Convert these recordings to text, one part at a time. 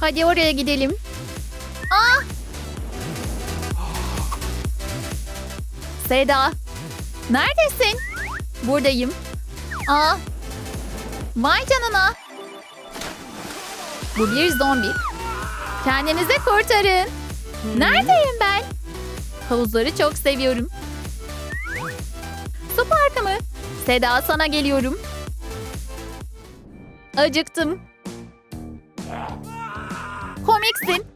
Hadi oraya gidelim. Aa! Seda. Neredesin? Buradayım. Aa. Vay canına. Bu bir zombi. Kendinizi kurtarın. Neredeyim ben? Havuzları çok seviyorum. Su parkı mı? Seda sana geliyorum. Acıktım. Komiksin.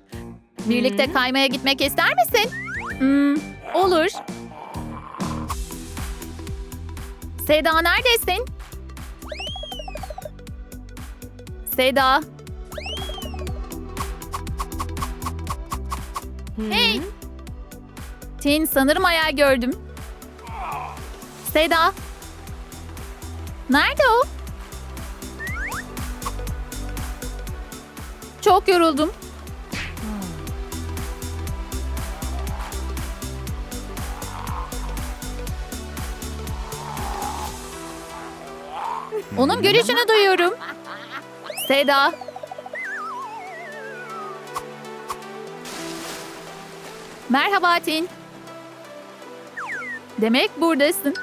Birlikte kaymaya gitmek ister misin? Hmm, olur. Seda neredesin? Seda. Hey. Tin sanırım hayal gördüm. Seda. Nerede o? Çok yoruldum. Onun gülüşünü duyuyorum. Seda. Merhaba Tin. Demek buradasın.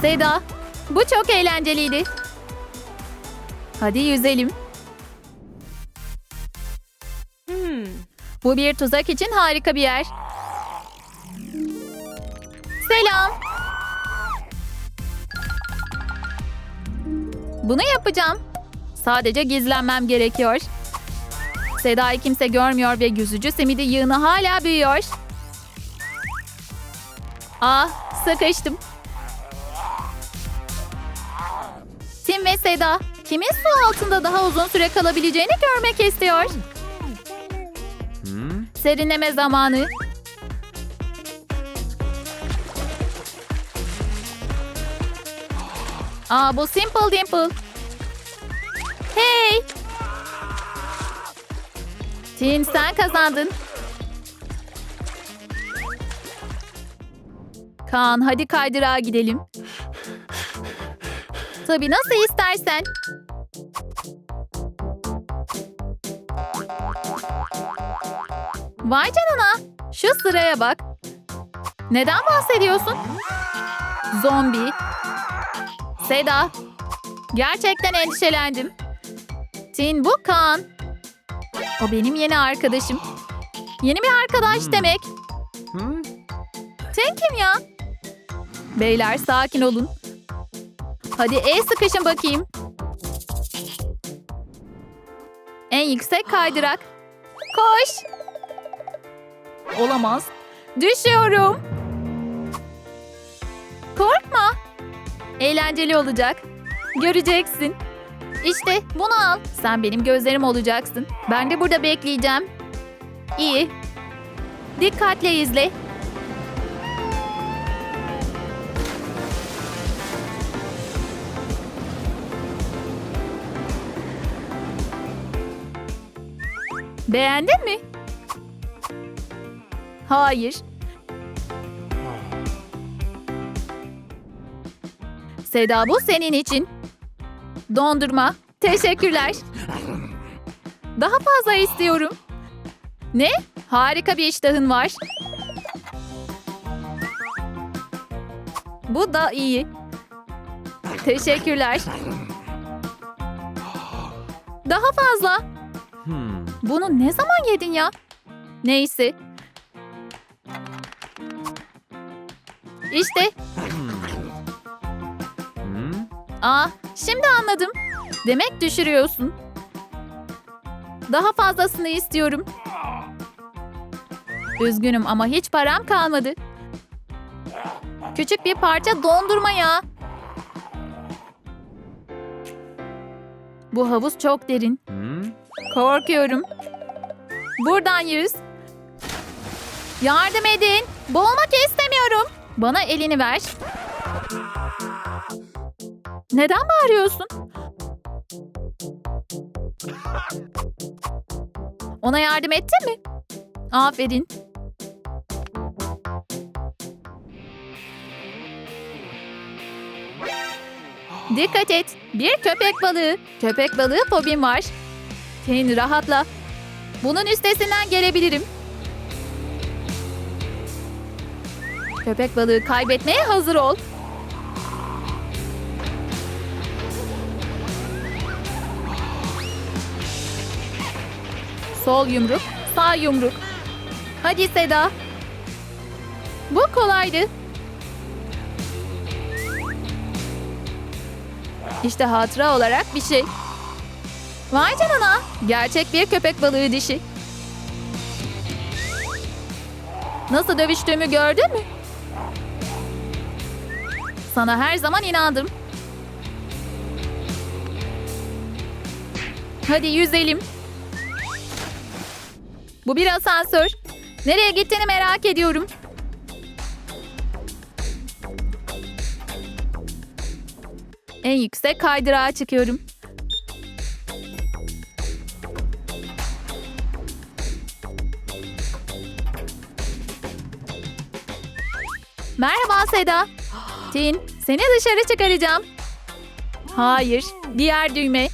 Seda, bu çok eğlenceliydi. Hadi yüzelim. Bu bir tuzak için harika bir yer. Selam. Bunu yapacağım. Sadece gizlenmem gerekiyor. Seda'yı kimse görmüyor ve yüzücü simidi yığını hala büyüyor. Ah, sıkıştım. Tim ve Seda, kimin su altında daha uzun süre kalabileceğini görmek istiyor. Serinleme zamanı. Aa bu Simple Dimple. Hey! Tin sen kazandın. Kaan hadi kaydırağa gidelim. Tabii nasıl istersen. Vay canına. Şu sıraya bak. Neden bahsediyorsun? Zombi. Seda. Gerçekten endişelendim. Tin bu Kaan. O benim yeni arkadaşım. Yeni bir arkadaş demek. Tin kim ya? Beyler sakin olun. Hadi el sıkışın bakayım. En yüksek kaydırak. Koş. Olamaz. Düşüyorum. Korkma. Eğlenceli olacak. Göreceksin. İşte bunu al. Sen benim gözlerim olacaksın. Ben de burada bekleyeceğim. İyi. Dikkatle izle. Beğendin mi? Hayır. Seda bu senin için. Dondurma. Teşekkürler. Daha fazla istiyorum. Ne? Harika bir iştahın var. Bu da iyi. Teşekkürler. Daha fazla. Bunu ne zaman yedin ya? Neyse. İşte. Aa, şimdi anladım. Demek düşürüyorsun. Daha fazlasını istiyorum. Üzgünüm ama hiç param kalmadı. Küçük bir parça dondurma ya. Bu havuz çok derin. Korkuyorum. Buradan yüz. Yardım edin. Boğulmak istemiyorum. Bana elini ver. Neden bağırıyorsun? Ona yardım ettin mi? Aferin. Dikkat et. Bir köpek balığı. Köpek balığı fobim var. Tin rahatla. Bunun üstesinden gelebilirim. Köpek balığı kaybetmeye hazır ol. Sol yumruk, sağ yumruk. Hadi Seda. Bu kolaydı. İşte hatıra olarak bir şey. Vay canına. Gerçek bir köpek balığı dişi. Nasıl dövüştüğümü gördün mü? Sana her zaman inandım. Hadi yüzelim. Bu bir asansör. Nereye gittiğini merak ediyorum. En yüksek kaydırağa çıkıyorum. Merhaba Seda. Tin, seni dışarı çıkaracağım. Hayır, diğer düğme.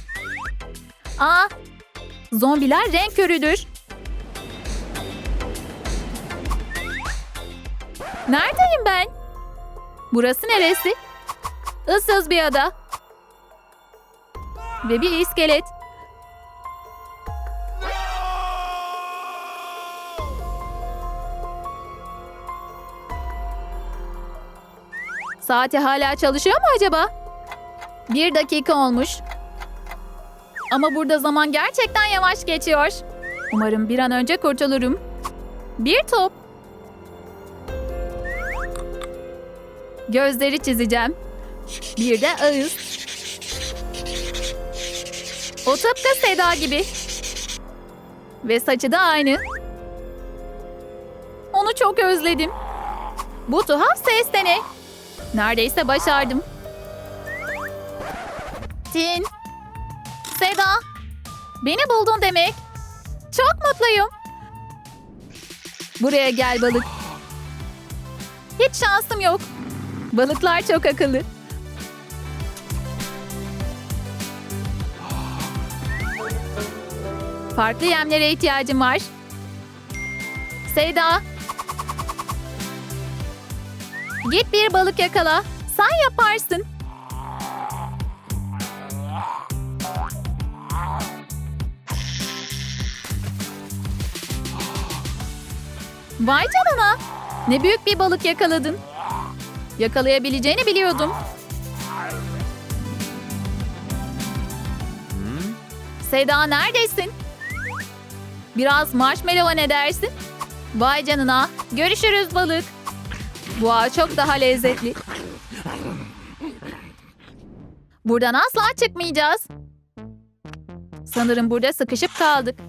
Aa, zombiler renk körüdür. Neredeyim ben? Burası neresi? Issız bir ada. Ve bir iskelet. Saati hala çalışıyor mu acaba? Bir dakika olmuş. Ama burada zaman gerçekten yavaş geçiyor. Umarım bir an önce kurtulurum. Bir top. Gözleri çizeceğim. Bir de ağız. O tıpkı Seda gibi. Ve saçı da aynı. Onu çok özledim. Bu tuhaf ses de ne? Neredeyse başardım. Tin. Seda. Beni buldun demek. Çok mutluyum. Buraya gel balık. Hiç şansım yok. Balıklar çok akıllı. Farklı yemlere ihtiyacım var. Seyda. Git bir balık yakala. Sen yaparsın. Vay canına. Ne büyük bir balık yakaladın. Yakalayabileceğini biliyordum. Seda neredesin? Biraz marshmallow ne dersin? Vay canına. Görüşürüz balık. Ağ çok daha lezzetli. Buradan asla çıkmayacağız. Sanırım burada sıkışıp kaldık.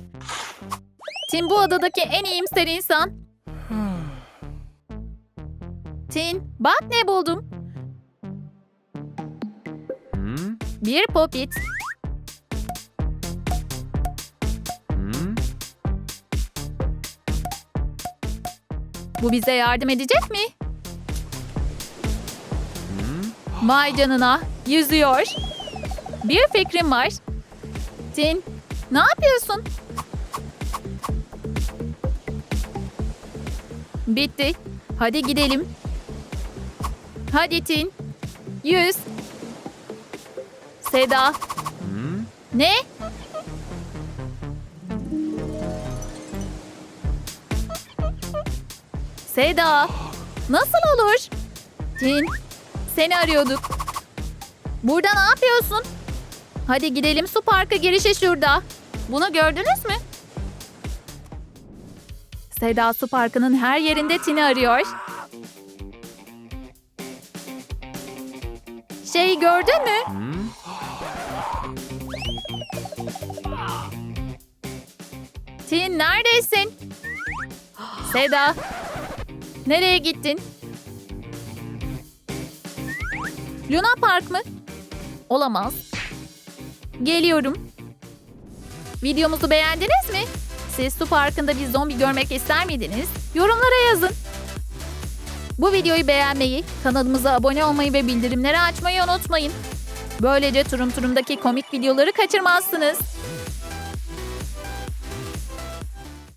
Tim bu adadaki en iyimser insan. Tin, bak ne buldum. Bir popit. Bu bize yardım edecek mi? Vay canına, yüzüyor. Bir fikrim var. Tin, ne yapıyorsun? Bitti. Hadi gidelim. Hadi Tin. Yüz. Seda. Ne? Seda. Nasıl olur? Tin. Seni arıyorduk. Burada ne yapıyorsun? Hadi gidelim su parkı girişi şurada. Bunu gördünüz mü? Seda su parkının her yerinde Tin'i arıyor. Şey gördün mü? Tin neredesin? Seda. Nereye gittin? Luna Park mı? Olamaz. Geliyorum. Videomuzu beğendiniz mi? Siz su parkında bir zombi görmek ister miydiniz? Yorumlara yazın. Bu videoyu beğenmeyi, kanalımıza abone olmayı ve bildirimleri açmayı unutmayın. Böylece Turum Turum'daki komik videoları kaçırmazsınız.